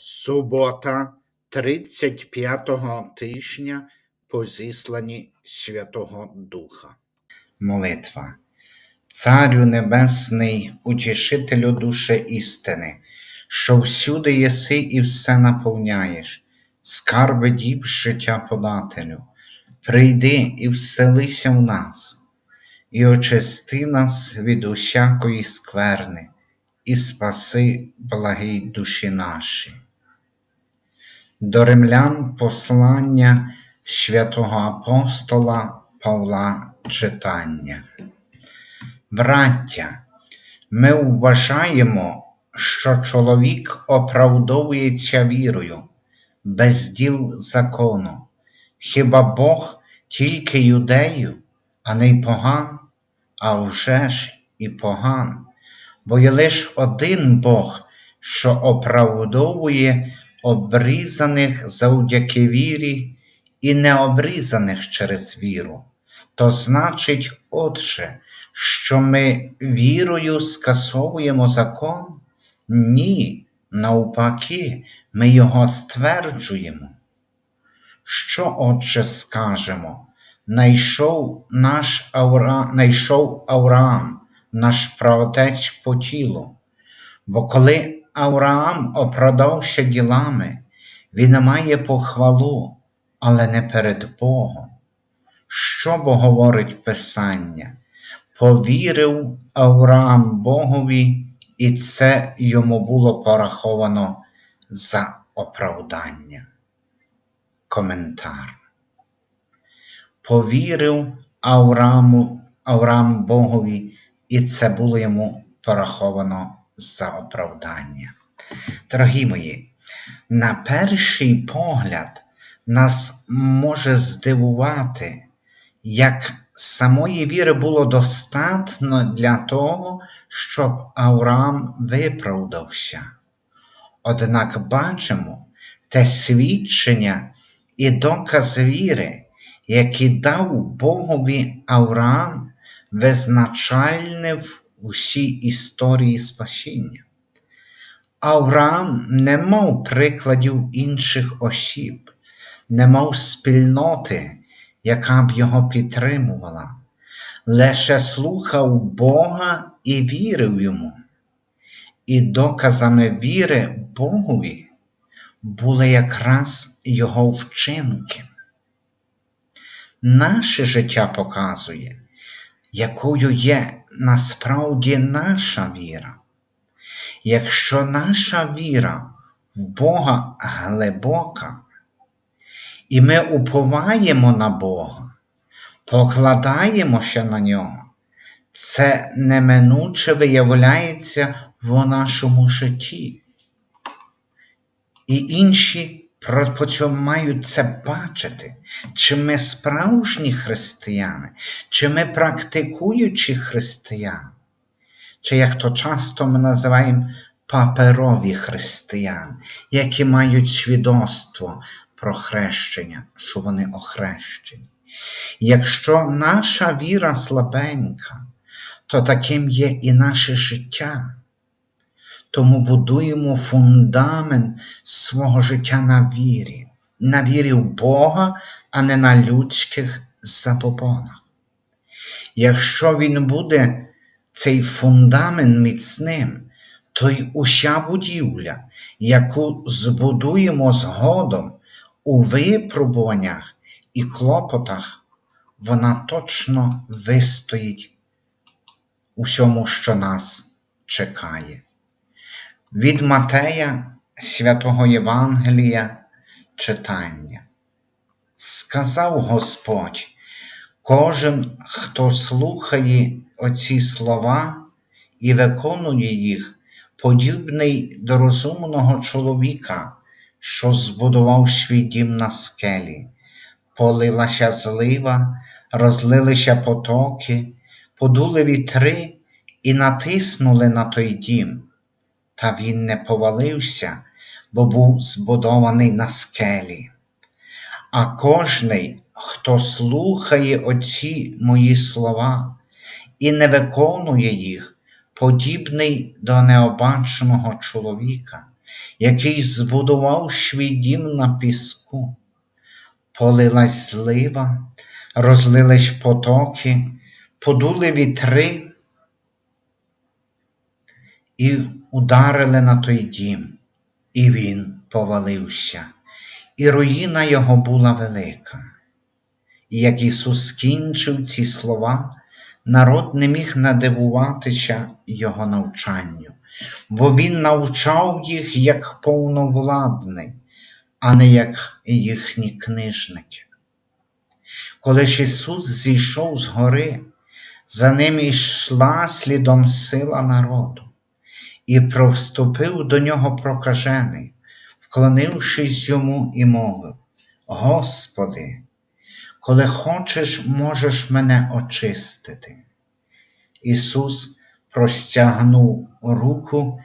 Субота 35-го тижня по зісланні Святого Духа. Молитва. Царю Небесний, утішителю душе істини, що всюди єси і все наповняєш, скарби діб життя подателю, прийди і вселися в нас, і очисти нас від усякої скверни, і спаси благій душі наші. До римлян послання святого апостола Павла читання. Браття, ми вважаємо, що чоловік оправдовується вірою, без діл закону. Хіба Бог тільки юдею, а не й поган, а вже ж і поган, бо є лиш один Бог, що оправдовує обрізаних завдяки вірі і необрізаних через віру. То значить, отже, що ми вірою скасовуємо закон? Ні, навпаки, ми його стверджуємо. Що, отже, скажемо? Найшов наш Авра... Найшов Авраам, наш праотець по тілу. Бо коли Авраам оправдався ділами, він має похвалу, але не перед Богом. Що бо говорить Писання? Повірив Авраам Богові, і це йому було пораховано за оправдання. Коментар. Повірив Аврааму, Авраам Богові, і це було йому пораховано за оправдання. Дорогі мої, на перший погляд нас може здивувати, як самої віри було достатньо для того, щоб Авраам виправдався. Однак бачимо те свідчення і доказ віри, які дав Богові Авраам, визначальне усій історії спасіння. Авраам не мав прикладів інших осіб, не мав спільноти, яка б його підтримувала, лише слухав Бога і вірив йому. І доказами віри Богові були якраз його вчинки. Наше життя показує, якою є насправді наша віра. Якщо наша віра в Бога глибока, і ми уповаємо на Бога, покладаємося на нього, це неминуче виявляється в нашому житті. І інші по цьому мають це бачити, чи ми справжні християни, чи ми практикуючі християни, чи як то часто ми називаємо паперові християни, які мають свідоцтво про хрещення, що вони охрещені. Якщо наша віра слабенька, то таким є і наше життя. Тому будуємо фундамент свого життя на вірі, на вірі в Бога, а не на людських забобонах. Якщо він буде цей фундамент міцним, то й уся будівля, яку збудуємо згодом у випробуваннях і клопотах, вона точно вистоїть усьому, що нас чекає. Від Матея святого Євангелія читання. Сказав Господь, кожен, хто слухає оці слова і виконує їх, подібний до розумного чоловіка, що збудував свій дім на скелі, полилася злива, розлилися потоки, подули вітри і натиснули на той дім та він не повалився, бо був збудований на скелі. А кожний, хто слухає оці мої слова і не виконує їх, подібний до необаченого чоловіка, який збудував свій дім на піску. Полилась злива, розлились потоки, подули вітри і ударили на той дім, і він повалився, і руїна його була велика. І як Ісус скінчив ці слова, народ не міг надивуватися Його навчанню, бо Він навчав їх як повновладний, а не як їхні книжники. Коли ж Ісус зійшов з гори, за ним йшла слідом сила народу, і проступив до нього прокажений, вклонившись йому і мовив: Господи, коли хочеш, можеш мене очистити. Ісус простягнув руку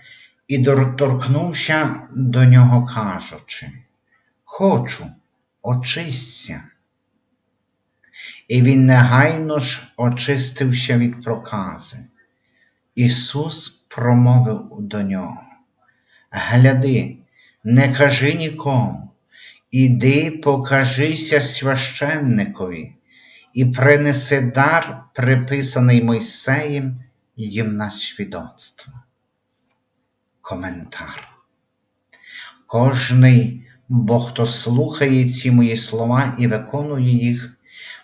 і доторкнувся до нього, кажучи: Хочу, очисться. І він негайно ж очистився від прокази. Ісус промовив до нього: Гляди, не кажи нікому, іди покажися священникові і принеси дар, приписаний Мойсеєм їм на свідоцтво. Коментар. Кожний, бо хто слухає ці мої слова і виконує їх,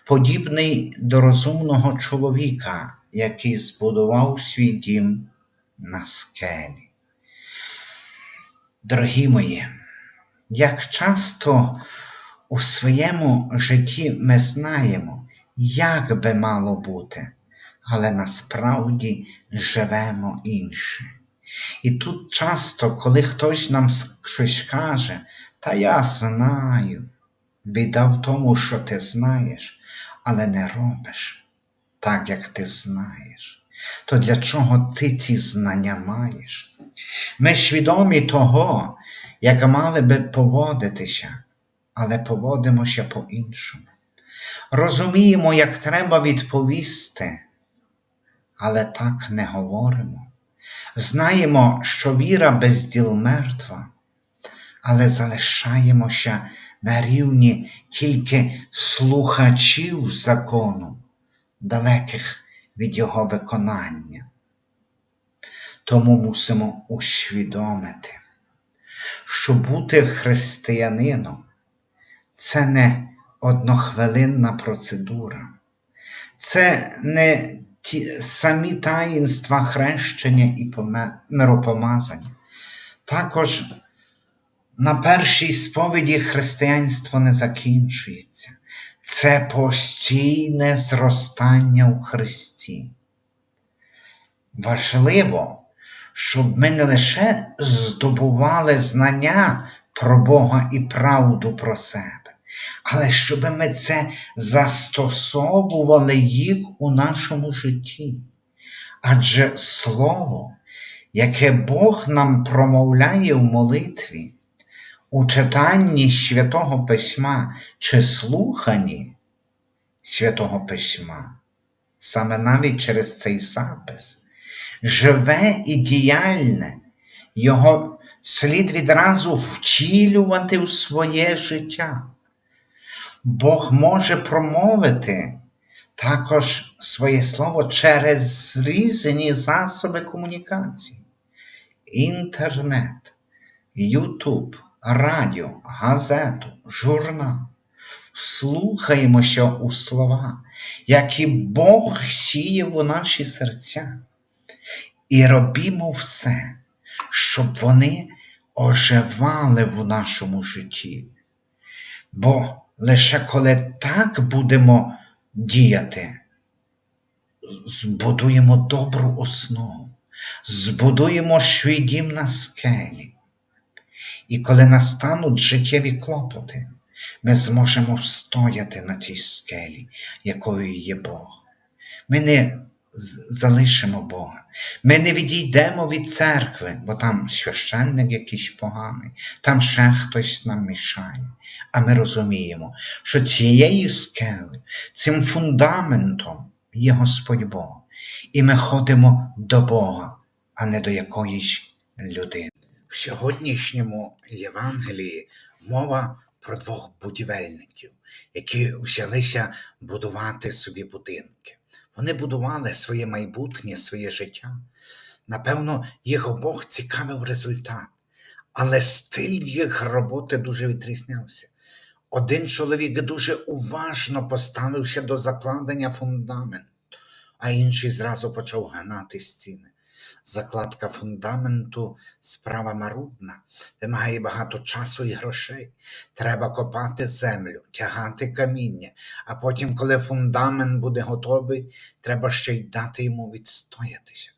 подібний до розумного чоловіка, який збудував свій дім на скелі. Дорогі мої, як часто у своєму житті ми знаємо, як би мало бути, але насправді живемо інше. І тут часто, коли хтось нам щось каже, та я знаю, біда в тому, що ти знаєш, але не робиш так, як ти знаєш, то для чого ти ці знання маєш? Ми свідомі того, як мали би поводитися, але поводимося по-іншому. Розуміємо, як треба відповісти, але так не говоримо. Знаємо, що віра без діл мертва, але залишаємося на рівні тільки слухачів закону, далеких від його виконання. Тому мусимо усвідомити, що бути християнином це не однохвилинна процедура, це не ті самі таїнства хрещення і миропомазання. Також на першій сповіді християнство не закінчується. Це постійне зростання у Христі. Важливо, щоб ми не лише здобували знання про Бога і правду про себе, але щоб ми це застосовували їх у нашому житті. Адже Слово, яке Бог нам промовляє в молитві, у читанні Святого Письма чи слуханні Святого Письма, саме навіть через цей запис, живе і діяльне, його слід відразу втілювати у своє життя. Бог може промовити також своє слово через різні засоби комунікації, інтернет, Ютуб, радіо, газету, журнал. Слухаємося у слова, які Бог сіяв у наші серця, і робімо все, щоб вони оживали в нашому житті. Бо лише коли так будемо діяти, збудуємо добру основу, збудуємо свій дім на скелі. І коли настануть життєві клопоти, ми зможемо встояти на цій скелі, якою є Бог. Ми не залишимо Бога. Ми не відійдемо від церкви, бо там священник якийсь поганий, там ще хтось нам мішає. А ми розуміємо, що цією скелею, цим фундаментом є Господь Бог. І ми ходимо до Бога, а не до якоїсь людини. В сьогоднішньому Євангелії мова про двох будівельників, які взялися будувати собі будинки. Вони будували своє майбутнє, своє життя. Напевно, їх обох цікавив результат, але стиль їх роботи дуже відрізнявся. Один чоловік дуже уважно поставився до закладення фундаменту, а інший зразу почав гнати стіни. Закладка фундаменту справа марудна, вимагає багато часу і грошей. Треба копати землю, тягати каміння, а потім, коли фундамент буде готовий, треба ще й дати йому відстоятися.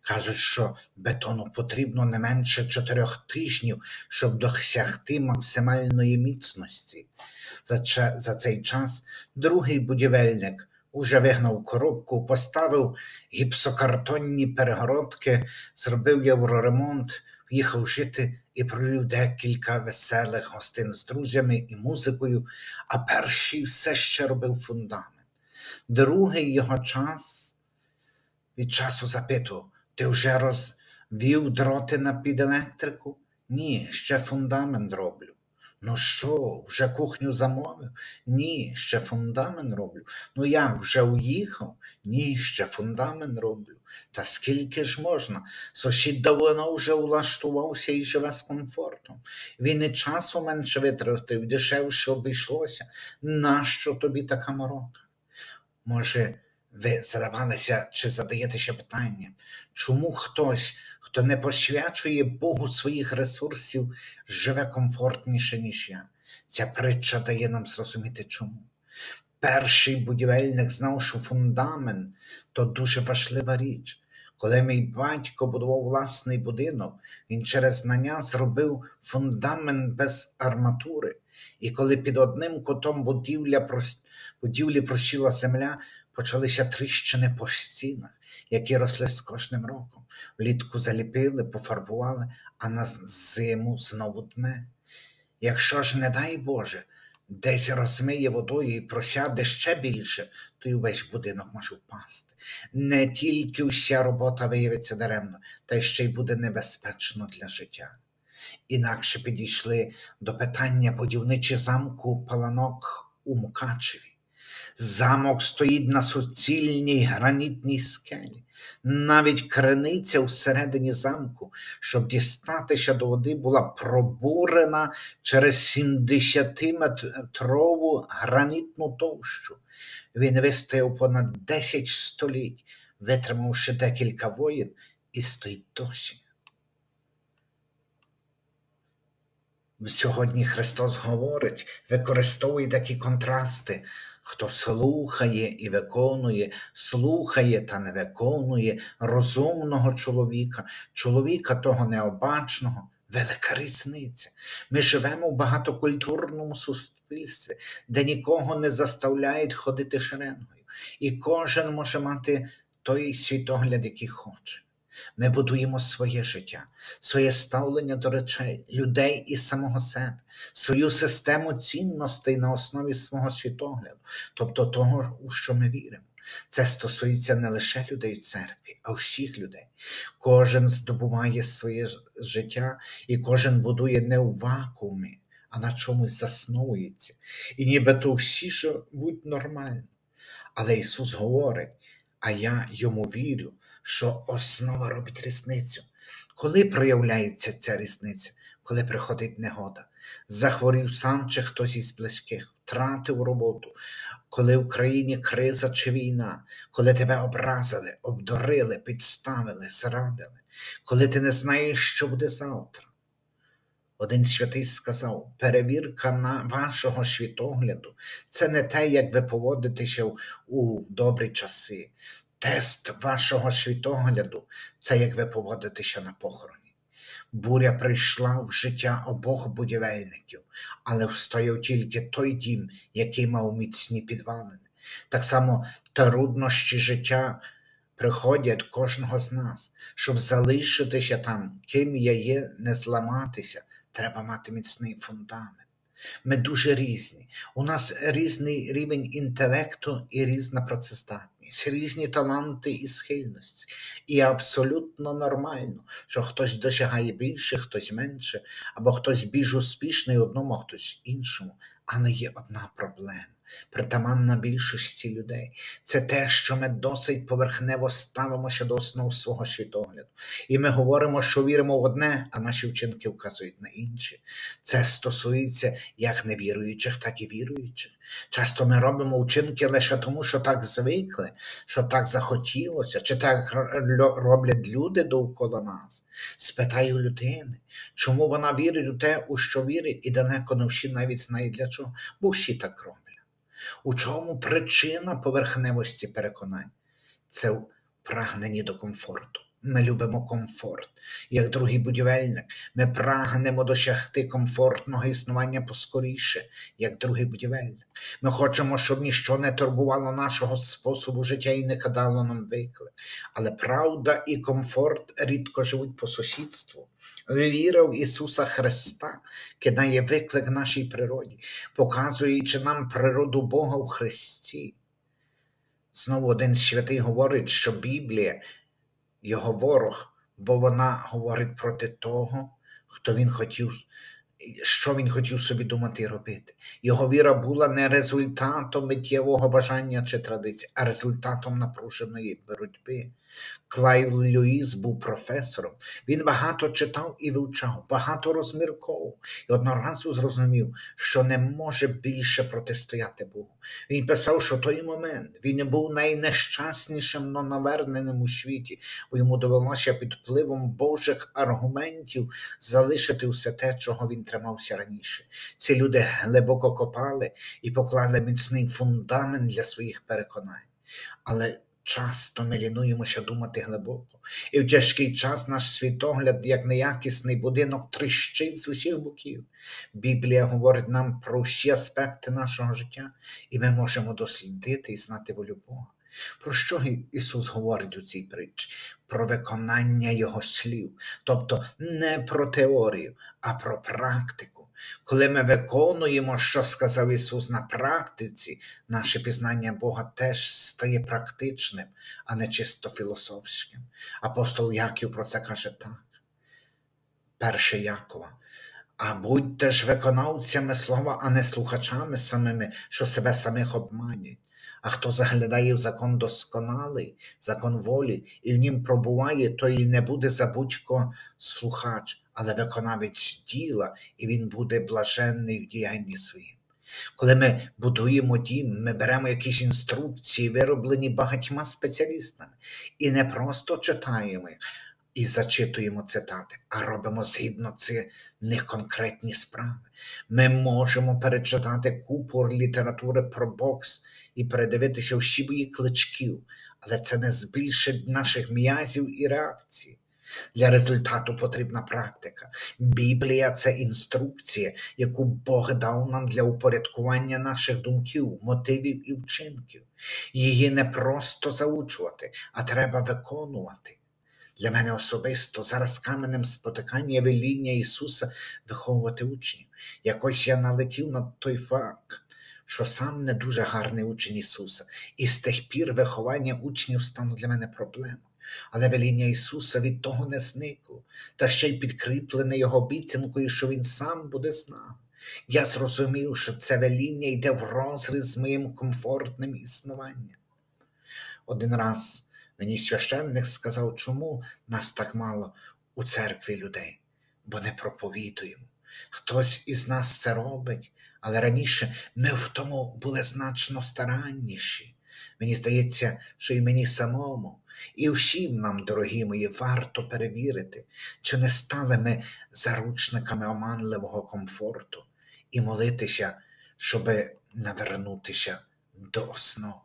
Кажуть, що бетону потрібно не менше чотирьох тижнів, щоб досягти максимальної міцності. За, за цей час другий будівельник уже вигнав коробку, поставив гіпсокартонні перегородки, зробив євроремонт, в'їхав жити і провів декілька веселих гостин з друзями і музикою, а перший все ще робив фундамент. Другий його час від часу запитував: ти вже розвів дроти на піделектрику? Ні, ще фундамент роблю. Ну що, вже кухню замовив? Ні, ще фундамент роблю. Ну як, вже уїхав? Ні, ще фундамент роблю. Та скільки ж можна? Сусід давно вже улаштувався і живе з комфортом. Він і часу менше витратив, дешевше обійшлося. Нащо тобі така морока? Може, ви задавалися чи задаєте ще питання, чому хтось, хто не посвячує Богу своїх ресурсів, живе комфортніше, ніж я? Ця притча дає нам зрозуміти чому. Перший будівельник знав, що фундамент то дуже важлива річ. Коли мій батько будував власний будинок, він через знання зробив фундамент без арматури. І коли під одним кутом будівля будівлі просіла земля, почалися тріщини по стінах, які росли з кожним роком. Влітку заліпили, пофарбували, а на зиму знову дме. Якщо ж, не дай Боже, десь розмиє водою і просяде ще більше, то й увесь будинок може впасти. Не тільки вся робота виявиться даремно, та й ще й буде небезпечно для життя. Інакше підійшли до питання будівничі замку Паланок у Мукачеві. Замок стоїть на суцільній гранітній скелі. Навіть криниця всередині замку, щоб дістатися до води, була пробурена через 70-метрову гранітну товщу. Він вистояв понад 10 століть, витримавши декілька воїн, і стоїть досі. Сьогодні Христос говорить, використовує такі контрасти. Хто слухає і виконує, слухає та не виконує розумного чоловіка, чоловіка того необачного, велика різниця. Ми живемо в багатокультурному суспільстві, де нікого не заставляють ходити шеренгою, і кожен може мати той світогляд, який хоче. Ми будуємо своє життя, своє ставлення до речей, людей і самого себе, свою систему цінностей на основі свого світогляду, тобто того, у що ми віримо. Це стосується не лише людей в церкві, а всіх людей. Кожен здобуває своє життя, і кожен будує не у вакуумі, а на чомусь засновується. І нібито всі живуть нормально. Але Ісус говорить, а я йому вірю, що основа робить різницю. Коли проявляється ця різниця, коли приходить негода, захворів сам чи хтось із близьких, втратив роботу, коли в країні криза чи війна, коли тебе образили, обдурили, підставили, зрадили, коли ти не знаєш, що буде завтра. Один святий сказав: перевірка на вашого світогляду це не те, як ви поводитеся у добрі часи. Тест вашого світогляду це як ви поводитеся на похороні. Буря прийшла в життя обох будівельників, але встояв тільки той дім, який мав міцні підвалини. Так само труднощі життя приходять кожного з нас, щоб залишитися там, ким я є, не зламатися, треба мати міцний фундамент. Ми дуже різні. У нас різний рівень інтелекту і різна працездатність, різні таланти і схильності. І абсолютно нормально, що хтось досягає більше, хтось менше, або хтось більш успішний одному, а хтось іншому. Але є одна проблема. Притаманна більшості людей це те, що ми досить поверхнево ставимося до основ свого світогляду. І ми говоримо, що віримо в одне, а наші вчинки вказують на інше. Це стосується як невіруючих, так і віруючих. Часто ми робимо вчинки лише тому, що так звикли, що так захотілося, чи так роблять люди довкола нас. Спитай у людини, чому вона вірить у те, у що вірить, і далеко не всі навіть знають для чого, бо всі так роблять. У чому причина поверхневості переконань? Це в прагненні до комфорту. Ми любимо комфорт. Як другий будівельник, ми прагнемо досягти комфортного існування поскоріше, як другий будівельник. Ми хочемо, щоб ніщо не турбувало нашого способу життя і не кидало нам виклик. Але правда і комфорт рідко живуть по сусідству. Віра в Ісуса Христа кидає виклик нашій природі, показуючи нам природу Бога в Христі. Знову один святий говорить, що Біблія його ворог, бо вона говорить проти того, хто він хотів, що він хотів собі думати і робити. Його віра була не результатом миттєвого бажання чи традиції, а результатом напруженої боротьби. Клайв Льюіс був професором. Він багато читав і вивчав, багато розмірковував і одного разу зрозумів, що не може більше протистояти Богу. Він писав, що той момент він був найнещаснішим, наверненим у світі, бо йому довелося під впливом Божих аргументів залишити все те, чого він тримався раніше. Ці люди глибоко копали і поклали міцний фундамент для своїх переконань. Але часто ми лінуємося думати глибоко, і в тяжкий час наш світогляд, як неякісний будинок, тріщить з усіх боків. Біблія говорить нам про всі аспекти нашого життя, і ми можемо дослідити і знати волю Бога. Про що Ісус говорить у цій притчі? Про виконання Його слів, тобто не про теорію, а про практику. Коли ми виконуємо, що сказав Ісус на практиці, наше пізнання Бога теж стає практичним, а не чисто філософським. Апостол Яків про це каже так. Перше Якова. А будьте ж виконавцями слова, а не слухачами самими, що себе самих обманюють. А хто заглядає в закон досконалий, закон волі, і в нім пробуває, то і не буде забудько слухач, але виконавець діла, і він буде блаженний в діянні своїм. Коли ми будуємо дім, ми беремо якісь інструкції, вироблені багатьма спеціалістами, і не просто читаємо і зачитуємо цитати, а робимо згідно цих конкретні справи. Ми можемо перечитати купу літератури про бокс і передивитися всі бої кличків, але це не збільшить наших м'язів і реакцій. Для результату потрібна практика. Біблія це інструкція, яку Бог дав нам для упорядкування наших думків, мотивів і вчинків. Її не просто заучувати, а треба виконувати. Для мене особисто зараз каменем спотикання веління Ісуса виховувати учнів. Якось я налетів на той факт, що сам не дуже гарний учень Ісуса, і з тих пір виховання учнів стало для мене проблемою. Але веління Ісуса від того не зникло, та ще й підкріплене Його обіцянкою, що Він сам буде з нами. Я зрозумів, що це веління йде в розріз з моїм комфортним існуванням. Один раз мені священник сказав, чому нас так мало у церкві людей, бо не проповідуємо. Хтось із нас це робить, але раніше ми в тому були значно старанніші. Мені здається, що і мені самому, і всім нам, дорогі мої, варто перевірити, чи не стали ми заручниками оманливого комфорту і молитися, щоби навернутися до основ.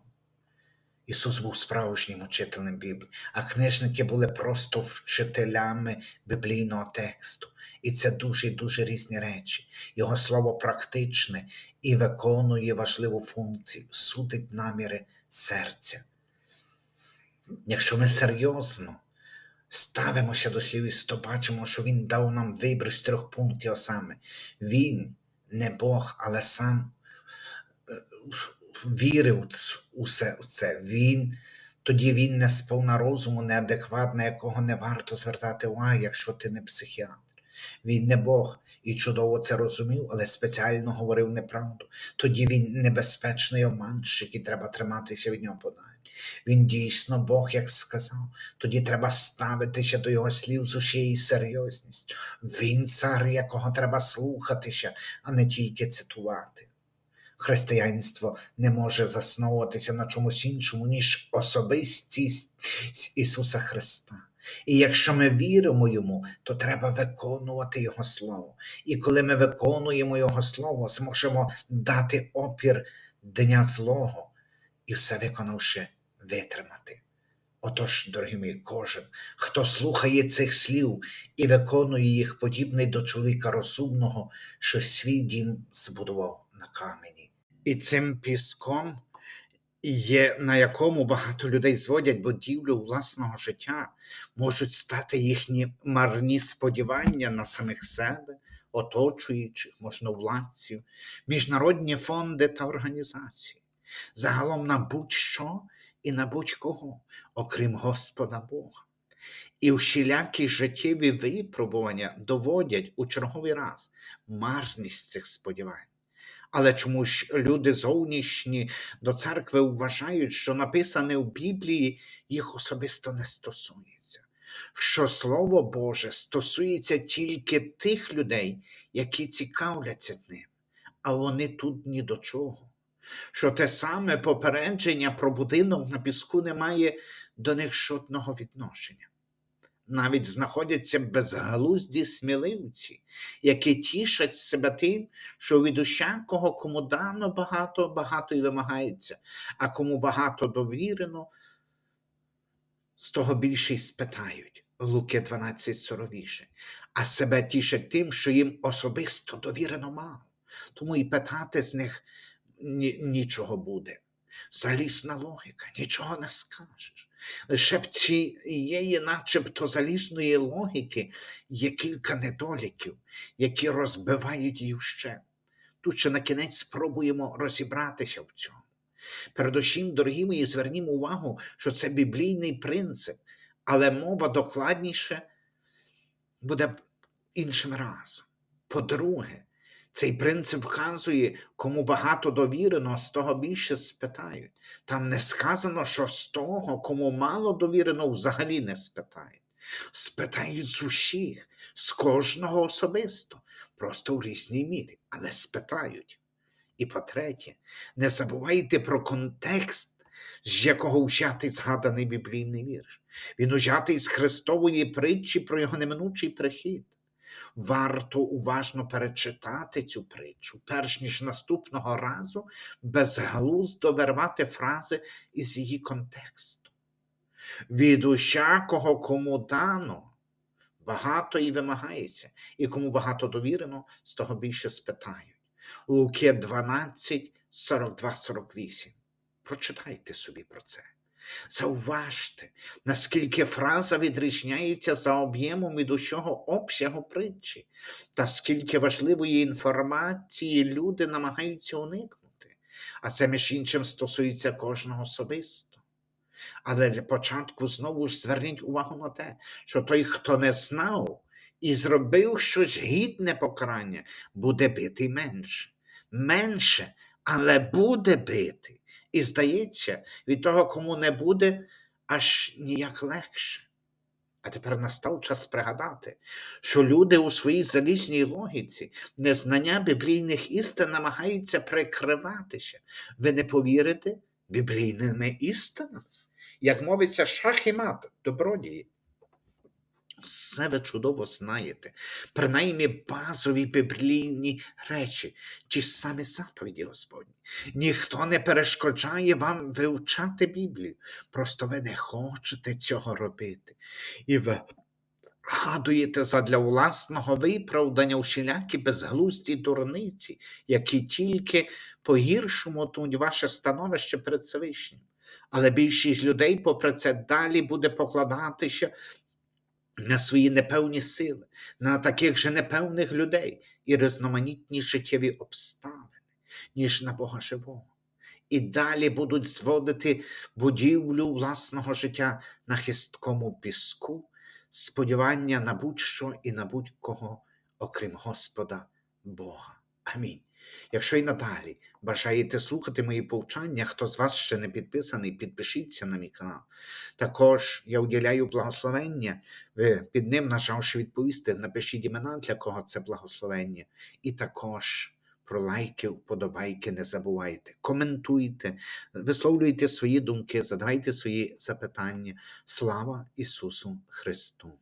Ісус був справжнім учителем Біблії, а книжники були просто вчителями біблійного тексту. І це дуже дуже різні речі. Його слово практичне і виконує важливу функцію, судить наміри серця. Якщо ми серйозно ставимося до слів то бачимо, що Він дав нам вибір з трьох пунктів, саме Він не Бог, але сам е, вірив у це. Він, тоді він не сповна розуму, неадекватна, якого не варто звертати уваги, якщо ти не психіатр. Він не Бог і чудово це розумів, але спеціально говорив неправду. Тоді він небезпечний обманщик і треба триматися від нього подалі. Він дійсно Бог, як сказав, тоді треба ставитися до його слів з усією серйозністю. Він цар, якого треба слухатися, а не тільки цитувати. Християнство не може засновуватися на чомусь іншому, ніж особистість Ісуса Христа. І якщо ми віримо йому, то треба виконувати Його Слово. І коли ми виконуємо Його Слово, зможемо дати опір дня злого і все виконавши витримати. Отож, дорогі мої, кожен, хто слухає цих слів і виконує їх, подібний до чоловіка розумного, що свій дім збудував на камені. І цим піском є, на якому багато людей зводять будівлю власного життя, можуть стати їхні марні сподівання на самих себе, оточуючих, можновладців, міжнародні фонди та організації, загалом на будь-що і на будь-кого, окрім Господа Бога. І всілякі життєві випробування доводять у черговий раз марність цих сподівань. Але чомусь люди зовнішні до церкви вважають, що написане в Біблії їх особисто не стосується, що Слово Боже стосується тільки тих людей, які цікавляться ним, а вони тут ні до чого. Що те саме попередження про будинок на піску не має до них жодного відношення. Навіть знаходяться безглузді сміливці, які тішать себе тим, що від усякого, кому дано багато, багато й вимагається, а кому багато довірено, з того більше й спитають. Луки 12 соровіше, а себе тішать тим, що їм особисто довірено мало, тому і питати з них нічого буде. Залізна логіка, нічого не скажеш. Лише в цієї, начебто залізної логіки, є кілька недоліків, які розбивають її ще. Тут ще на кінець спробуємо розібратися в цьому. Передусім, дорогі мої, звернімо увагу, що це біблійний принцип, але мова докладніше буде іншим разом. По-друге, цей принцип вказує, кому багато довірено, з того більше спитають. Там не сказано, що з того, кому мало довірено, взагалі не спитають. Спитають з усіх, з кожного особисто, просто в різній мірі, але спитають. І по-третє, не забувайте про контекст, з якого взятий згаданий біблійний вірш. Він узятий з Христової притчі про його неминучий прихід. Варто уважно перечитати цю притчу, перш ніж наступного разу безглуздо вирвати фрази із її контексту. Від усякого кому дано, багато і вимагається, і кому багато довірено, з того більше спитають. Луки 12, 42, 48. Прочитайте собі про це. Зауважте, наскільки фраза відрізняється за об'ємом від усього обсягу притчі, та скільки важливої інформації люди намагаються уникнути, а це, між іншим, стосується кожного особисто. Але для початку знову ж зверніть увагу на те, що той, хто не знав і зробив щось гідне покарання, буде битий менше. Менше, але буде битий. І здається, від того, кому не буде, аж ніяк легше. А тепер настав час пригадати, що люди у своїй залізній логіці, незнання біблійних істин намагаються прикриватися. Ви не повірите біблійними істинами? Як мовиться шах і мат, добродії. Все ви чудово знаєте, принаймні базові біблійні речі, ті ж самі заповіді Господні. Ніхто не перешкоджає вам вивчати Біблію, просто ви не хочете цього робити. І ви гадуєте задля власного виправдання усілякі безглузді дурниці, які тільки погіршуватимуть ваше становище перед Всевишнім. Але більшість людей, попри це, далі буде покладатися на свої непевні сили, на таких же непевних людей і різноманітні життєві обставини, ніж на Бога живого. І далі будуть зводити будівлю власного життя на хисткому піску, сподівання на будь-що і на будь-кого, окрім Господа Бога. Амінь. Якщо і надалі бажаєте слухати мої повчання, хто з вас ще не підписаний, підпишіться на мій канал. Також я уділяю благословення. Ви під ним, нажавши відповісти, напишіть імена, для кого це благословення. І також про лайки, вподобайки не забувайте. Коментуйте, висловлюйте свої думки, задавайте свої запитання. Слава Ісусу Христу!